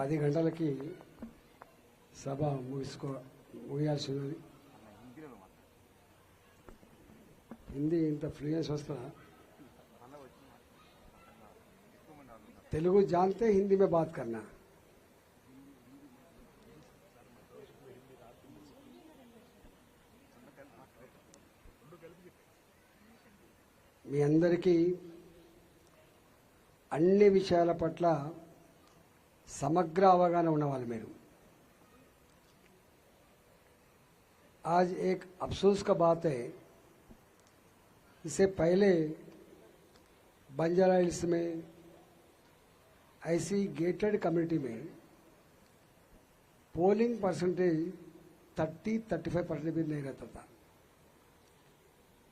పది గంటలకి సభ ముగిసుకో ముగియాల్సి ఉన్నది హిందీ ఇంత ఫ్లూయెన్స్ వస్తుందా తెలుగు जानते हिंदी में बात करना మీ అందరికీ అన్ని విషయాల పట్ల సమగ్ర అవగాహన ఉన్నవాళ్ళు మీరు आज एक अफसोस का बात है इससे पहले बंजारा हिल्स में ऐसी गेटेड कम्युनिटी में पोलिंग परसेंटेज 30 35 परसेंट भी नहीं रहता था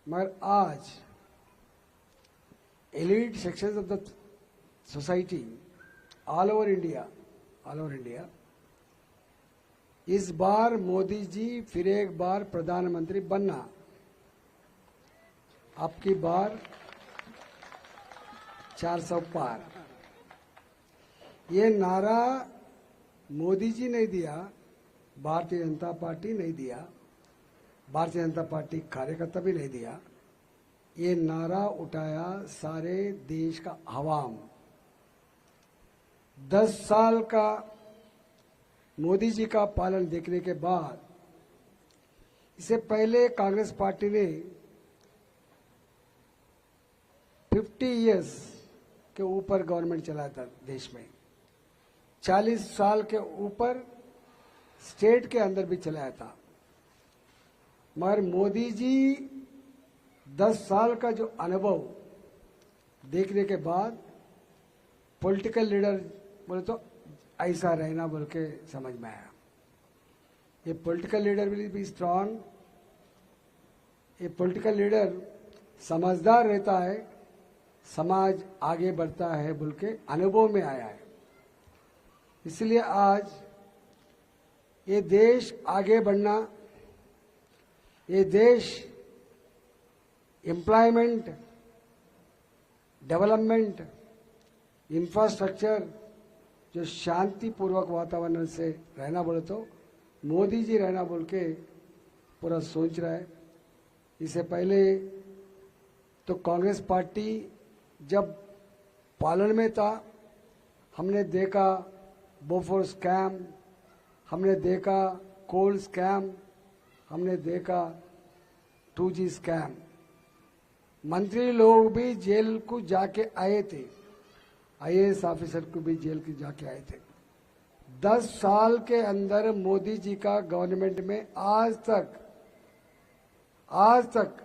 मगर आज elite sections of the society all over India, all over India, इस बार मोदी जी फिर एक बार प्रधानमंत्री बनना। आपकी बार 400 पार। ये नारा मोदी जी नहीं दिया भारतीय जनता पार्टी नहीं दिया भारतीय जनता पार्टी कार्यकर्ता भी नहीं दिया। ये नारा उठाया सारे देश का आवाम। दस साल का मोदी जी का पालन देखने के बाद, इससे पहले कांग्रेस पार्टी ने 50 इयर्स के ऊपर गवर्नमेंट चलाया था देश में। 40 साल के ऊपर स्टेट के अंदर भी चलाया था। मगर मोदी जी दस साल का जो अनुभव देखने के बाद पॉलिटिकल लीडर बोले तो ऐसा रहना बोल के समझ में आया। ये political leader will be strong ये पॉलिटिकल लीडर समझदार रहता है, समाज आगे बढ़ता है बोल के अनुभव में आया है। इसलिए आज ये देश आगे बढ़ना, ये देश एम्प्लॉयमेंट डेवलपमेंट इंफ्रास्ट्रक्चर जो शांतिपूर्वक वातावरण से रहना बोले तो मोदी जी रहना बोल के पूरा सोच रहा है। इससे पहले तो कांग्रेस पार्टी जब पालन में था, हमने देखा बोफोर स्कैम, हमने देखा कोल स्कैम, हमने देखा टू जी स्कैम। मंत्री लोग भी जेल को जाके आए थे। आईएएस ऑफिसर को भी जेल के जाके आए थे। दस साल के अंदर मोदी जी का गवर्नमेंट में आज तक आज तक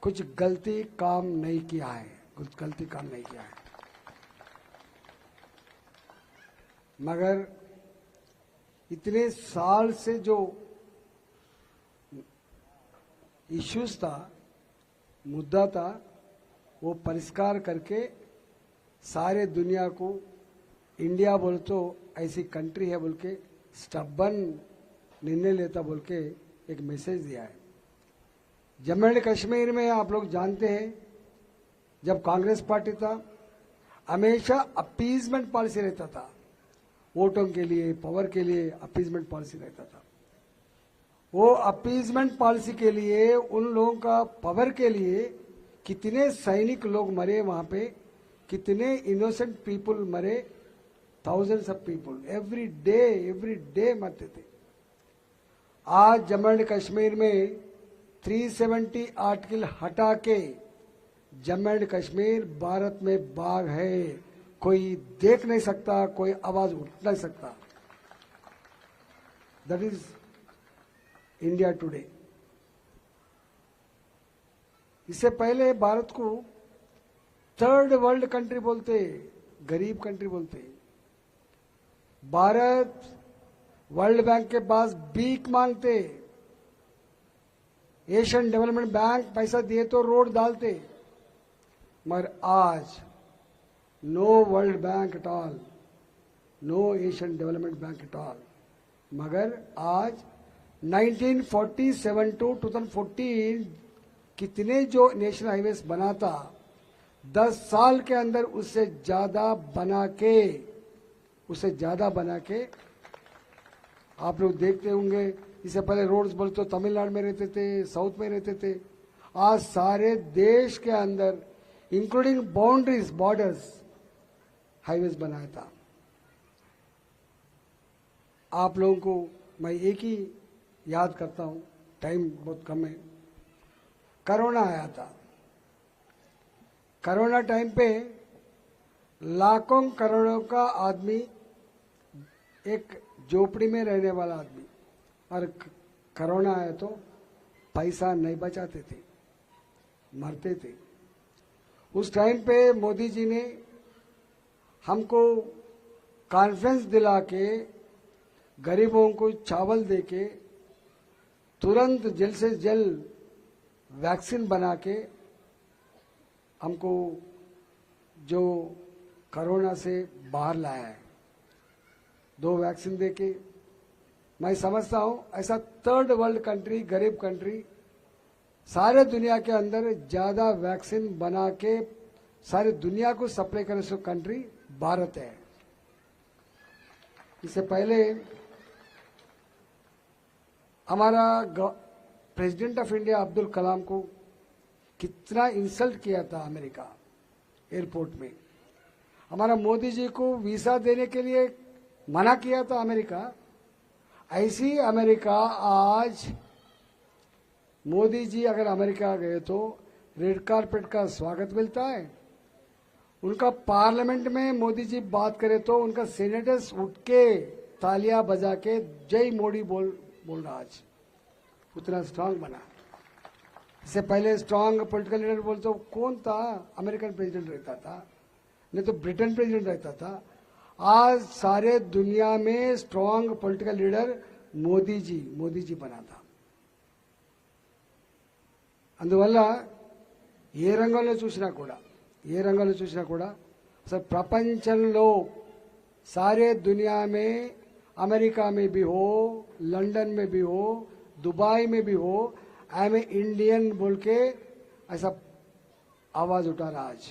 कुछ गलती काम नहीं किया है। कुछ गलती काम नहीं किया है। मगर इतने साल से जो इश्यूज़ था, मुद्दा था, वो परिष्कार करके सारे दुनिया को, इंडिया बोल तो ऐसी कंट्री है बोल के स्टबन निर्णय लेता बोल के एक मैसेज दिया है। जम्मू एंड कश्मीर में आप लोग जानते हैं, जब कांग्रेस पार्टी था, हमेशा अपीजमेंट पॉलिसी रहता था। वोटों के लिए पावर के लिए अपीजमेंट पॉलिसी रहता था। वो अपीजमेंट पॉलिसी के लिए, उन लोगों का पावर के लिए कितने सैनिक लोग मरे वहाँ पे कितने इनोसेंट पीपल मरे? Thousands of people every day every day मरते थे। आज जम्मू एंड कश्मीर में 370 आर्टिकल हटा के जम्मू एंड कश्मीर भारत में बाघ है। कोई देख नहीं सकता, कोई आवाज़ उठ नहीं सकता। दैट इज़ इंडिया टुडे इससे पहले भारत को थर्ड वर्ल्ड कंट्री बोलते, गरीब कंट्री बोलते। भारत वर्ल्ड बैंक के पास भीख मांगते। एशियन डेवलपमेंट बैंक पैसा दिए तो रोड डालते। मगर आज no World Bank at all no Asian Development Bank at all मगर आज 1947 टू 2014 कितने जो नेशनल हाईवेज बना था दस साल के अंदर उससे ज़्यादा बना के, उसे ज़्यादा बना के, आप लोग देखते होंगे, इससे पहले रोड्स बोल तो तमिलनाडु में रहते थे, साउथ में रहते थे। आज सारे देश के अंदर इंक्लूडिंग बाउंड्रीज बॉर्डर्स हाईवेज बनाया था। आप लोगों को मैं एक ही याद करता हूँ टाइम बहुत कम है। कोरोना आया था। कोरोना टाइम पे लाखों करोड़ों का आदमी एक झोपड़ी में रहने वाला आदमी। और कोरोना आया तो पैसा नहीं बचाते थे, मरते थे। उस टाइम पे मोदी जी ने हमको कॉन्फ्रेंस दिला के, गरीबों को चावल दे के, तुरंत जल्द से जल्द वैक्सीन बना के हमको जो कोरोना से बाहर लाया है, दो वैक्सीन दे के मैं समझता हूँ ऐसा थर्ड वर्ल्ड कंट्री गरीब कंट्री सारे दुनिया के अंदर ज़्यादा वैक्सीन बना के सारी दुनिया को सप्लाई करने से कंट्री भारत है। इससे पहले हमारा president of India Abdul Kalam को कितना इंसल्ट किया था अमेरिका एयरपोर्ट में। हमारा मोदी जी को वीज़ा देने के लिए मना किया था अमेरिका। ऐसी अमेरिका आज मोदी जी अगर अमेरिका गए तो रेड कारपेट का स्वागत मिलता है। उनका पार्लियामेंट में मोदी जी बात करे तो उनका सेनेटर्स उठ के तालियाँ बजा के, जय मोदी बोल बोल रहा आज। उतना स्ट्रांग बना। इससे पहले स्ट्रांग पॉलिटिकल लीडर बोलते तो कौन था अमेरिकन प्रेसिडेंट रहता था नहीं तो ब्रिटेन प्रेसिडेंट रहता था आज सारे दुनिया में strong political leader Modi ji Modi ji బనా था అందువల్ల ఏ రంగంలో చూసినా కూడా ఏ రంగంలో చూసినా కూడా అసలు ప్రపంచంలో सारे दुनिया में अमेरिका में भी हो लंदन में भी हो दुबई में भी हो आई एम इंडियन बोल के ऐसा आवाज उठा रहा आज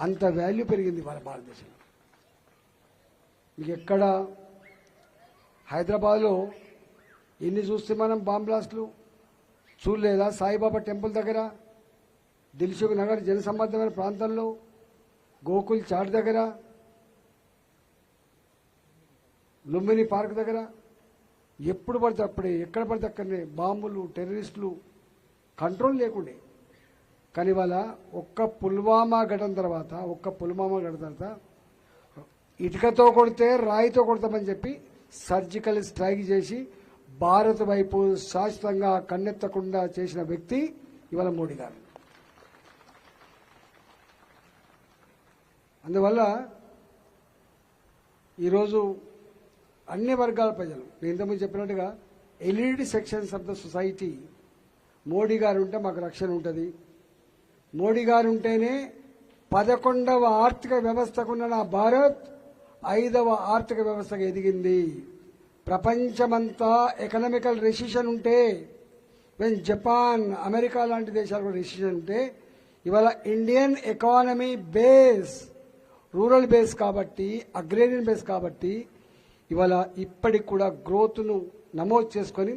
అంత వాల్యూ పెరిగింది మన భారతదేశంలో మీకు ఎక్కడ హైదరాబాద్లో ఎన్ని చూస్తే మనం బాంబ్ బ్లాస్ట్లు చూడలేదా సాయిబాబా టెంపుల్ దగ్గర దిల్సుఖ్ నగర్ జనసమ్మర్దమైన ప్రాంతంలో గోకుల్ చాట్ దగ్గర లుంబిని పార్క్ దగ్గర ఎప్పుడు పడితే అప్పుడే ఎక్కడ పడితే అక్కడనే బాంబులు టెర్రరిస్టులు కంట్రోల్ లేకుండే. కానీ ఇవాళ ఒక్క పుల్వామా ఘటన తర్వాత ఒక్క పుల్వామా ఘటన తర్వాత ఇటుకతో కొడితే రాయితో కొడతామని చెప్పి సర్జికల్ స్ట్రైక్ చేసి భారత్ వైపు శాశ్వతంగా కన్నెత్తకుండా చేసిన వ్యక్తి ఇవాళ మోడీ గారు. అందువల్ల ఈరోజు అన్ని వర్గాల ప్రజలు. నేను ఇంతకుముందు చెప్పినట్టుగా elite sections of the society. Modi గారు ఉంటే మాకు రక్షణ ఉంటుంది. మోడీ గారు ఉంటేనే పదకొండవ ఆర్థిక వ్యవస్థకున్న నా భారత్ ఐదవ ఆర్థిక వ్యవస్థగా ఎదిగింది. ప్రపంచమంతా ఎకనామికల్ రెసిషన్ ఉంటే వెన్ జపాన్ అమెరికా లాంటి దేశాలు కూడా రెసిషన్ ఉంటే ఇవాళ Indian economy base rural base కాబట్టి అగ్రేరియన్ బేస్ కాబట్టి ఇవాళ ఇప్పటికి కూడా గ్రోత్ను నమోదు చేసుకొని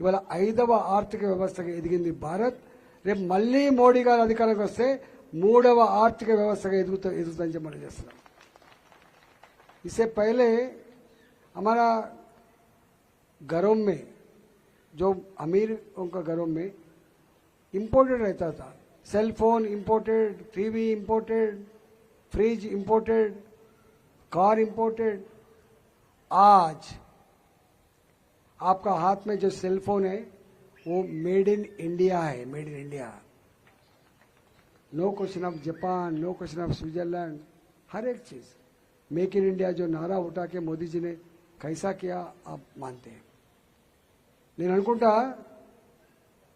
ఇవాళ ఐదవ ఆర్థిక వ్యవస్థగా ఎదిగింది భారత్ రేపు మళ్ళీ మోడీ గారు అధికారంలోకి వస్తే మూడవ ఆర్థిక వ్యవస్థగా ఎదుగుతా ఎదుగుతుందని చెప్పి మనం చేస్తున్నాం इससे पहले हमारा घरों में जो अमीरों का घरों में इम्पोर्टेड रहता था cell phone imported TV imported fridge imported car imported आज आपका हाथ में जो सेल फोन है वो मेड इन इंडिया है made in India no question of Japan no question of Switzerland हर एक चीज मेक इन इंडिया जो नारा उठा के मोदी जी ने कैसा किया आप मानते हैं నేను అనుకుంటా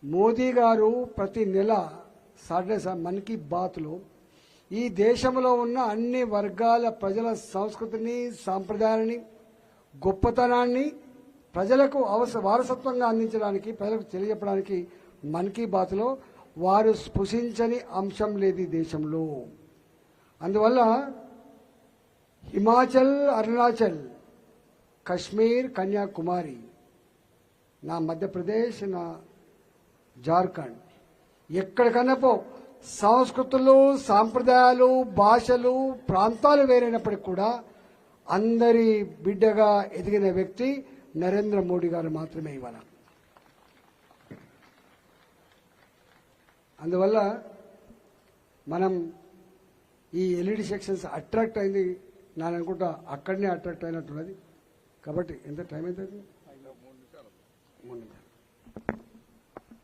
మోదీ గారు ప్రతి నెల సాటర్డే సా- మన్ కీ బాత్లో ఈ దేశంలో ఉన్న అన్ని వర్గాల ప్రజల సంస్కృతిని సాంప్రదాయాన్ని గొప్పతనాన్ని ప్రజలకు అవస వారసత్వంగా అందించడానికి ప్రజలకు తెలియజెప్పడానికి మన్ కీ బాత్లో వారు స్పృశించని అంశం లేదు ఈ దేశంలో. అందువల్ల హిమాచల్ అరుణాచల్ కశ్మీర్ కన్యాకుమారి నా మధ్యప్రదేశ్ నా జార్ఖండ్ ఎక్కడికన్నా పో సంస్కృతులు సాంప్రదాయాలు భాషలు ప్రాంతాలు వేరైనప్పటికీ కూడా అందరి బిడ్డగా ఎదిగిన వ్యక్తి నరేంద్ర మోడీ గారు మాత్రమే ఇవాళ అందువల్ల మనం ఈ ఎల్ఈడి సెక్షన్స్ అట్రాక్ట్ అయింది నేను అనుకుంటా అక్కడనే అట్రాక్ట్ అయినట్టున్నది. కాబట్టి ఎంత టైం అవుతుంది?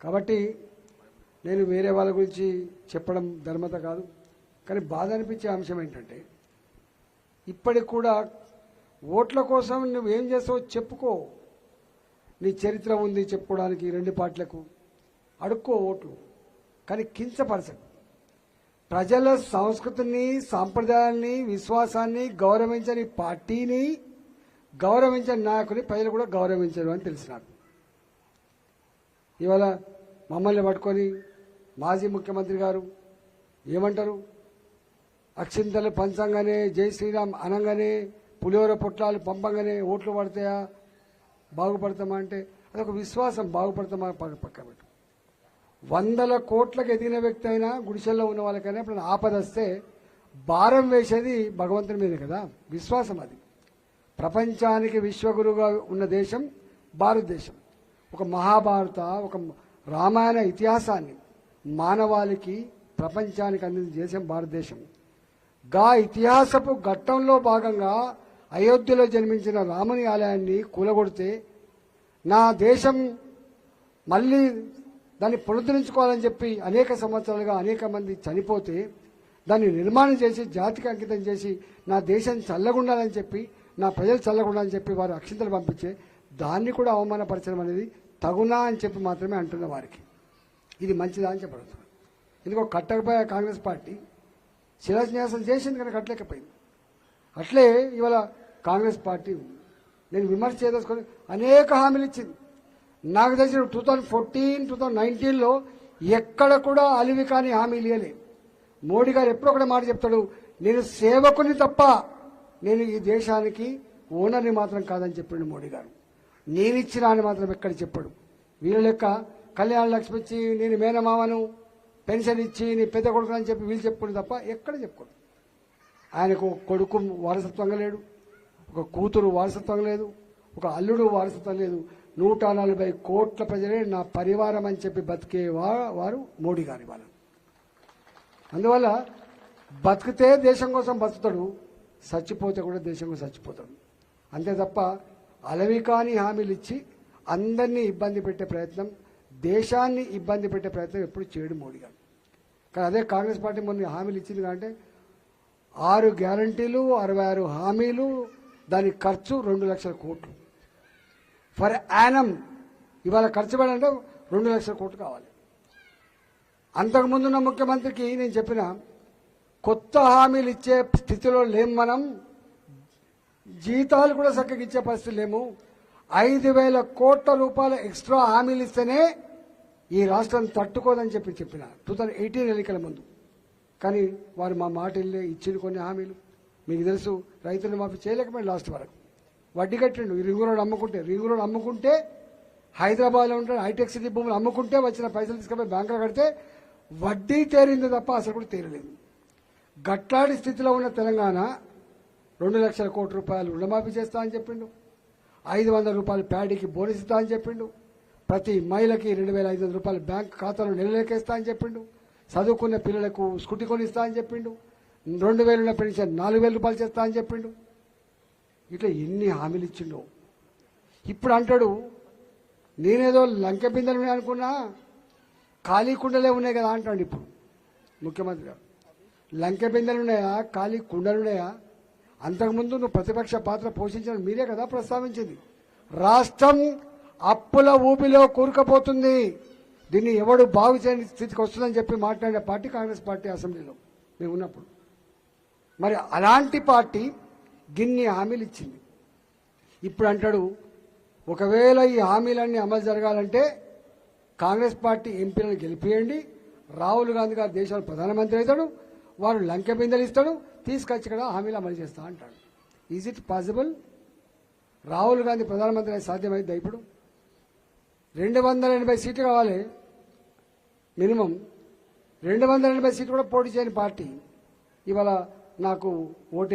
కాబట్టి నేను వేరే వాళ్ళ గురించి చెప్పడం ధర్మత కాదు. కానీ బాధ అనిపించే అంశం ఏంటంటే ఇప్పటికి కూడా ఓట్ల కోసం నువ్వు ఏం చేస్తావో చెప్పుకో. నీ చరిత్ర ఉంది చెప్పుకోవడానికి రెండు పార్టీలకు. అడుక్కో ఓట్లు. కానీ కించపరచకు. ప్రజల సంస్కృతిని సాంప్రదాయాన్ని విశ్వాసాన్ని గౌరవించని పార్టీని గౌరవించని నాయకుని ప్రజలు కూడా గౌరవించరు అని తెలుసు నాకు ఇవాళ మమ్మల్ని పట్టుకొని మాజీ ముఖ్యమంత్రి గారు ఏమంటారు? అక్షింతలు పంచంగానే జై శ్రీరామ్ అనగానే పులిహోర పొట్లాలు పంపంగానే ఓట్లు పడతాయా? బాగుపడతామా అంటే అదొక విశ్వాసం బాగుపడతామా పక్క పెట్టు. వందల కోట్లకు ఎదిగిన వ్యక్తి అయినా గుడిసెల్లో ఉన్న వాళ్ళకైనా ఇప్పుడు ఆపద వస్తే భారం వేసేది భగవంతుని మీద కదా. విశ్వాసం అది. ప్రపంచానికి విశ్వగురుగా ఉన్న దేశం భారతదేశం. ఒక మహాభారత ఒక రామాయణ ఇతిహాసాన్ని మానవాళికి ప్రపంచానికి అందించిన దేశం భారతదేశం. గా ఇతిహాసపు ఘట్టంలో భాగంగా అయోధ్యలో జన్మించిన రాముని ఆలయాన్ని కూలగొడితే నా దేశం మళ్ళీ దాన్ని పునరుద్ధరించుకోవాలని చెప్పి అనేక సంవత్సరాలుగా అనేక మంది చనిపోతే దాన్ని నిర్మాణం చేసి జాతికి అంకితం చేసి నా దేశం చల్లగుండాలని చెప్పి నా ప్రజలు చల్లగుండాలని చెప్పి వారు అక్షింతలు పంపించే దాన్ని కూడా అవమానపరచడం అనేది తగునా అని చెప్పి మాత్రమే అంటున్న వారికి. ఇది మంచిదా అని చెప్పడం. ఎందుకో కట్టకపోయే కాంగ్రెస్ పార్టీ శిలాన్యాసం చేసింది కనుక కట్టలేకపోయింది అట్లే ఇవాళ కాంగ్రెస్ పార్టీ ఉంది. నేను విమర్శ చేదలుచుకొని అనేక హామీలు ఇచ్చింది. నాకు తెలిసిన two thousand fourteen two thousand నైన్టీన్లో ఎక్కడ కూడా అలివి కాని హామీలు ఇవ్వలేదు మోడీ గారు ఎప్పుడో ఒకటి మాట చెప్తాడు నేను సేవకుని తప్ప నేను ఈ దేశానికి ఓనర్ని మాత్రం కాదని చెప్పాడు మోడీ గారు. నేనిచ్చిన అని మాత్రం ఎక్కడ చెప్పాడు? వీళ్ళ లెక్క కళ్యాణ లక్ష్మి వచ్చి నేను మేనమామను పెన్షన్ ఇచ్చి నీ పెద్ద కొడుకు అని చెప్పి వీళ్ళు చెప్పుకుని తప్ప ఎక్కడ చెప్పుకోడు. ఆయనకు కొడుకు వారసత్వంగా లేడు ఒక కూతురు వారసత్వం లేదు ఒక అల్లుడు వారసత్వం లేదు. నూట నలభై కోట్ల ప్రజలే నా పరివారం అని చెప్పి బతికే వారు మోడీ గారి వాళ్ళు అందువల్ల బతికితే దేశం కోసం బతుకుతాడు చచ్చిపోతే కూడా దేశం కోసం చచ్చిపోతాడు. అంతే తప్ప అలవి కాని హామీలు ఇచ్చి అందరినీ ఇబ్బంది పెట్టే ప్రయత్నం దేశాన్ని ఇబ్బంది పెట్టే ప్రయత్నం ఎప్పుడు చేయడు మోడీ గారు. కానీ అదే కాంగ్రెస్ పార్టీ మొన్న హామీలు ఇచ్చింది అంటే ఆరు గ్యారంటీలు అరవై ఆరు హామీలు దాని ఖర్చు రెండు లక్షల కోట్లు. ఫర్ యానం ఇవాళ ఖర్చు పెడాలంటే రెండు లక్షల కోట్లు కావాలి. అంతకుముందున్న ముఖ్యమంత్రికి నేను చెప్పిన కొత్త హామీలు ఇచ్చే స్థితిలో లేం మనం జీతాలు కూడా చక్కగా ఇచ్చే పరిస్థితి లేము. ఐదు వేల కోట్ల రూపాయల ఎక్స్ట్రా హామీలు ఇస్తేనే ఈ రాష్ట్రం తట్టుకోదని చెప్పి చెప్పిన టూ థౌజండ్ ఎయిటీన్ ఎన్నికల ముందు. కానీ వారు మా మాట వెళ్ళే ఇచ్చిన కొన్ని హామీలు. మీకు తెలుసు రైతులు మాఫీ చేయలేకపోయింది లాస్ట్ వరకు. వడ్డీ కట్టిండు ఈ రింగు రోడ్ అమ్ముకుంటే రింగు రోడ్ అమ్ముకుంటే హైదరాబాద్లో ఉంటే హైటెక్ సిటీ భూములు అమ్ముకుంటే వచ్చిన పైసలు తీసుకుపోయి బ్యాంకులో కడితే వడ్డీ తేరింది తప్ప అసలు కూడా తేరలేదు. గట్లాడి స్థితిలో ఉన్న తెలంగాణ రెండు లక్షల కోట్ల రూపాయలు రుణమాఫీ చేస్తా అని చెప్పిండు. ఐదు వందల రూపాయలు ప్యాడీకి బోనస్ ఇస్తా అని చెప్పిండు. ప్రతి మహిళకి రెండు వేల ఐదు వందల రూపాయలు బ్యాంక్ ఖాతాలో నెలలేకేస్తా అని చెప్పిండు. చదువుకున్న పిల్లలకు స్కూటీ కొనిస్తా అని చెప్పిండు. రెండు వేలు పెన్షన్ నాలుగు వేల రూపాయలు చేస్తా అని చెప్పిండు. ఇట్లా ఎన్ని హామీలు ఇచ్చిండో. ఇప్పుడు అంటాడు నేనేదో లంక బిందెలు అనుకున్నా ఖాళీ కుండలే ఉన్నాయి కదా అంటాడు ఇప్పుడు ముఖ్యమంత్రి గారు. లంక బిందెలు ఉన్నాయా ఖాళీ కుండలు ఉన్నాయా అంతకుముందు నువ్వు ప్రతిపక్ష పాత్ర పోషించిన మీరే కదా ప్రస్తావించింది. రాష్ట్రం అప్పుల ఊబిలో కూరుకుపోతుంది. దీన్ని ఎవడు బాగు చేయని స్థితికి వస్తుందని చెప్పి మాట్లాడే పార్టీ కాంగ్రెస్ పార్టీ అసెంబ్లీలో మేము ఉన్నప్పుడు. మరి అలాంటి పార్టీ గిన్ని హామీలు ఇచ్చింది. ఇప్పుడు అంటాడు ఒకవేళ ఈ హామీలన్నీ అమలు జరగాలంటే కాంగ్రెస్ పార్టీ ఎంపీలను గెలిపియండి. రాహుల్ గాంధీ గారు దేశంలో ప్రధానమంత్రి అవుతాడు. వారు లంక బిందెలు ఇస్తాడు. తీసుకొచ్చి ఇక్కడ హామీలు అమలు చేస్తా అంటాడు. Is it possible Rahul Gandhi ప్రధానమంత్రి అయ్యే సాధ్యమైందా ఇప్పుడు? రెండు వందల ఎనభై సీట్లు కావాలి. మినిమం రెండు వందల ఎనభై సీట్లు కూడా పోటీ చేయని పార్టీ ఇవాళ నాకు ఓటే